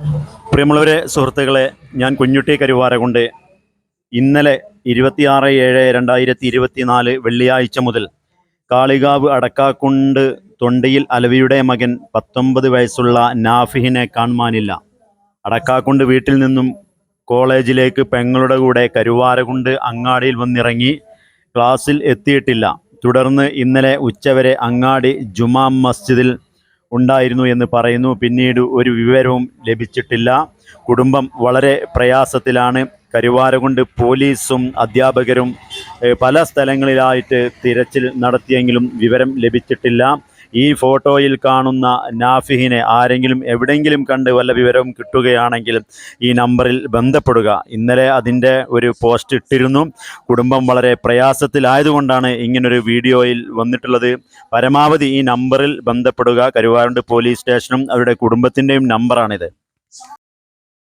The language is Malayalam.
പ്രിയമുള്ളവരെ സുഹൃത്തുക്കളെ ഞാൻ കുഞ്ഞുട്ടി കരുവാരകൊണ്ട് ഇന്നലെ ഇരുപത്തിയാറ് ഏഴ് രണ്ടായിരത്തി ഇരുപത്തിനാല് വെള്ളിയാഴ്ച മുതൽ കാളികാവ് അടക്കാക്കുണ്ട് തൊണ്ടിയിൽ അലവിയുടെ മകൻ പത്തൊമ്പത് വയസ്സുള്ള നാഫിഹിനെ കാണുവാനില്ല. അടക്കാക്കുണ്ട് വീട്ടിൽ നിന്നും കോളേജിലേക്ക് പെങ്ങളുടെ കൂടെ കരുവാരകുണ്ട് അങ്ങാടിയിൽ വന്നിറങ്ങി ക്ലാസ്സിൽ എത്തിയിട്ടില്ല. തുടർന്ന് ഇന്നലെ ഉച്ചവരെ അങ്ങാടി ജുമാ മസ്ജിദിൽ ഉണ്ടായിരുന്നു എന്ന് പറയുന്നു. പിന്നീട് ഒരു വിവരവും ലഭിച്ചിട്ടില്ല. കുടുംബം വളരെ പ്രയാസത്തിലാണ്. കരുവാരകുണ്ട് പോലീസും അധ്യാപകരും പല സ്ഥലങ്ങളിലായിട്ട് തിരച്ചിൽ നടത്തിയെങ്കിലും വിവരം ലഭിച്ചിട്ടില്ല. ഈ ഫോട്ടോയിൽ കാണുന്ന നാഫിഹിനെ ആരെങ്കിലും എവിടെയെങ്കിലും കണ്ട് വല്ല വിവരവും കിട്ടുകയാണെങ്കിൽ ഈ നമ്പറിൽ ബന്ധപ്പെടുക. ഇന്നലെ അതിന്റെ ഒരു പോസ്റ്റ് ഇട്ടിരുന്നു. കുടുംബം വളരെ പ്രയാസത്തിലായതുകൊണ്ടാണ് ഇങ്ങനൊരു വീഡിയോയിൽ വന്നിട്ടുള്ളത്. പരമാവധി ഈ നമ്പറിൽ ബന്ധപ്പെടുക. കരുവാരുണ്ട് പോലീസ് സ്റ്റേഷനും അവരുടെ കുടുംബത്തിന്റെയും നമ്പറാണിത്.